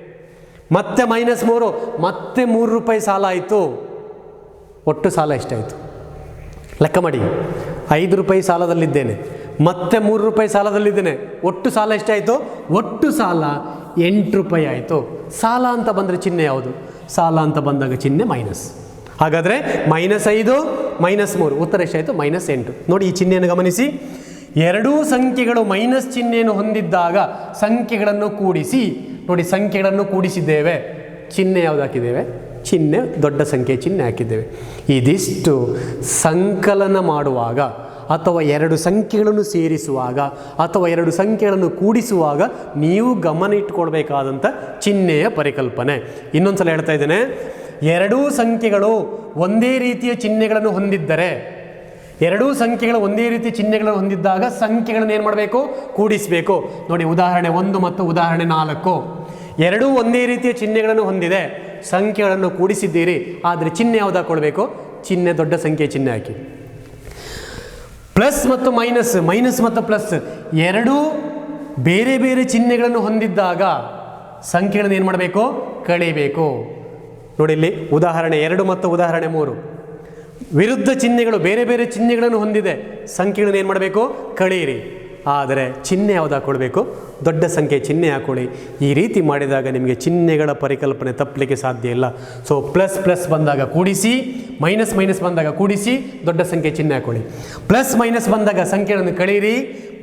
ಮತ್ತೆ ಮೈನಸ್ ಮೂರು, ಮತ್ತೆ ಮೂರು ರೂಪಾಯಿ ಸಾಲ ಆಯಿತು. ಒಟ್ಟು ಸಾಲ ಎಷ್ಟಾಯಿತು? ಲೆಕ್ಕ ಮಾಡಿ. ಐದು ರೂಪಾಯಿ ಸಾಲದಲ್ಲಿದ್ದೇನೆ. ಮತ್ತೆ ಮೂರು ರೂಪಾಯಿ ಸಾಲದಲ್ಲಿದ್ದೇನೆ. ಒಟ್ಟು ಸಾಲ ಎಷ್ಟಾಯಿತು? ಒಟ್ಟು ಸಾಲ ಎಂಟು ರೂಪಾಯಿ ಆಯಿತು. ಸಾಲ ಅಂತ ಬಂದರೆ ಚಿಹ್ನೆ ಯಾವುದು? ಸಾಲ ಅಂತ ಬಂದಾಗ ಚಿಹ್ನೆ ಮೈನಸ್. ಹಾಗಾದರೆ ಮೈನಸ್ ಐದು, ಮೈನಸ್ ಮೂರು. ಉತ್ತರ ಎಷ್ಟಾಯಿತು? ಮೈನಸ್ ಎಂಟು. ನೋಡಿ ಈ ಚಿಹ್ನೆಯನ್ನು ಗಮನಿಸಿ. ಎರಡೂ ಸಂಖ್ಯೆಗಳು ಮೈನಸ್ ಚಿಹ್ನೆಯನ್ನು ಹೊಂದಿದ್ದಾಗ ಸಂಖ್ಯೆಗಳನ್ನು ಕೂಡಿಸಿ. ನೋಡಿ ಸಂಖ್ಯೆಗಳನ್ನು ಕೂಡಿಸಿದ್ದೇವೆ. ಚಿಹ್ನೆ ಯಾವುದು ಹಾಕಿದ್ದೇವೆ? ಚಿಹ್ನೆ, ದೊಡ್ಡ ಸಂಖ್ಯೆ ಚಿಹ್ನೆ ಹಾಕಿದ್ದೇವೆ. ಇದಿಷ್ಟು ಸಂಕಲನ ಮಾಡುವಾಗ ಅಥವಾ ಎರಡು ಸಂಖ್ಯೆಗಳನ್ನು ಸೇರಿಸುವಾಗ ಅಥವಾ ಎರಡು ಸಂಖ್ಯೆಗಳನ್ನು ಕೂಡಿಸುವಾಗ ನೀವು ಗಮನ ಇಟ್ಕೊಳ್ಬೇಕಾದಂಥ ಚಿಹ್ನೆಯ ಪರಿಕಲ್ಪನೆ. ಇನ್ನೊಂದು ಸಲ ಹೇಳ್ತಾ ಇದ್ದೇನೆ, ಎರಡೂ ಸಂಖ್ಯೆಗಳು ಒಂದೇ ರೀತಿಯ ಚಿಹ್ನೆಗಳನ್ನು ಹೊಂದಿದ್ದರೆ, ಎರಡೂ ಸಂಖ್ಯೆಗಳು ಒಂದೇ ರೀತಿ ಚಿಹ್ನೆಗಳನ್ನು ಹೊಂದಿದ್ದಾಗ ಸಂಖ್ಯೆಗಳನ್ನು ಏನು ಮಾಡಬೇಕು? ಕೂಡಿಸಬೇಕು. ನೋಡಿ, ಉದಾಹರಣೆ ಒಂದು ಮತ್ತು ಉದಾಹರಣೆ ನಾಲ್ಕು. ಎರಡೂ ಒಂದೇ ರೀತಿಯ ಚಿಹ್ನೆಗಳನ್ನು ಹೊಂದಿದೆ. ಸಂಖ್ಯೆಗಳನ್ನು ಕೂಡಿಸಿದ್ದೀರಿ, ಆದರೆ ಚಿಹ್ನೆ ಯಾವ್ದು ಹಾಕೊಳ್ಬೇಕು? ಚಿಹ್ನೆ, ದೊಡ್ಡ ಸಂಖ್ಯೆ ಚಿಹ್ನೆ ಹಾಕಿ. ಪ್ಲಸ್ ಮತ್ತು ಮೈನಸ್ ಮೈನಸ್ ಮತ್ತು ಪ್ಲಸ್ ಎರಡೂ ಬೇರೆ ಬೇರೆ ಚಿಹ್ನೆಗಳನ್ನು ಹೊಂದಿದ್ದಾಗ ಸಂಖ್ಯೆಗಳನ್ನು ಏನು ಮಾಡಬೇಕು? ಕಳಿಬೇಕು ನೋಡಿ ಇಲ್ಲಿ ಉದಾಹರಣೆ ಎರಡು ಮತ್ತು ಉದಾಹರಣೆ ಮೂರು. ವಿರುದ್ಧ ಚಿಹ್ನೆಗಳು ಬೇರೆ ಬೇರೆ ಚಿಹ್ನೆಗಳನ್ನು ಹೊಂದಿದೆ, ಸಂಖ್ಯೆಗಳನ್ನು ಏನು ಮಾಡಬೇಕು? ಕಳೆಯಿರಿ. ಆದರೆ ಚಿಹ್ನೆ ಯಾವ್ದು ಹಾಕ್ಕೊಳ್ಬೇಕು ದೊಡ್ಡ ಸಂಖ್ಯೆ ಚಿಹ್ನೆ ಹಾಕೊಳ್ಳಿ. ಈ ರೀತಿ ಮಾಡಿದಾಗ ನಿಮಗೆ ಚಿಹ್ನೆಗಳ ಪರಿಕಲ್ಪನೆ ತಪ್ಪಲಿಕ್ಕೆ ಸಾಧ್ಯ ಇಲ್ಲ. ಸೊ ಪ್ಲಸ್ ಪ್ಲಸ್ ಬಂದಾಗ ಕೂಡಿಸಿ ಮೈನಸ್ ಮೈನಸ್ ಬಂದಾಗ ಕೂಡಿಸಿ, ದೊಡ್ಡ ಸಂಖ್ಯೆ ಚಿಹ್ನೆ ಹಾಕೊಳ್ಳಿ. ಪ್ಲಸ್ ಮೈನಸ್ ಬಂದಾಗ ಸಂಖ್ಯೆಗಳನ್ನು ಕಳೀರಿ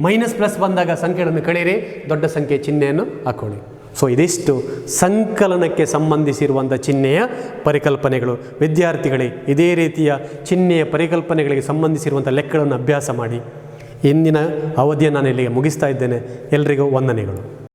ಮೈನಸ್ ಪ್ಲಸ್ ಬಂದಾಗ ಸಂಖ್ಯೆಗಳನ್ನು ಕಳೀರಿ, ದೊಡ್ಡ ಸಂಖ್ಯೆ ಚಿಹ್ನೆಯನ್ನು ಹಾಕೊಳ್ಳಿ. ಸೊ ಇದಿಷ್ಟು ಸಂಕಲನಕ್ಕೆ ಸಂಬಂಧಿಸಿರುವಂಥ ಚಿಹ್ನೆಯ ಪರಿಕಲ್ಪನೆಗಳು. ವಿದ್ಯಾರ್ಥಿಗಳೇ, ಇದೇ ರೀತಿಯ ಚಿಹ್ನೆಯ ಪರಿಕಲ್ಪನೆಗಳಿಗೆ ಸಂಬಂಧಿಸಿರುವಂಥ ಲೆಕ್ಕಗಳನ್ನು ಅಭ್ಯಾಸ ಮಾಡಿ. ಇಂದಿನ ಅವಧಿಯನ್ನು ನಾನು ಇಲ್ಲಿಗೆ ಮುಗಿಸ್ತಾ ಇದ್ದೇನೆ. ಎಲ್ರಿಗೂ ವಂದನೆಗಳು.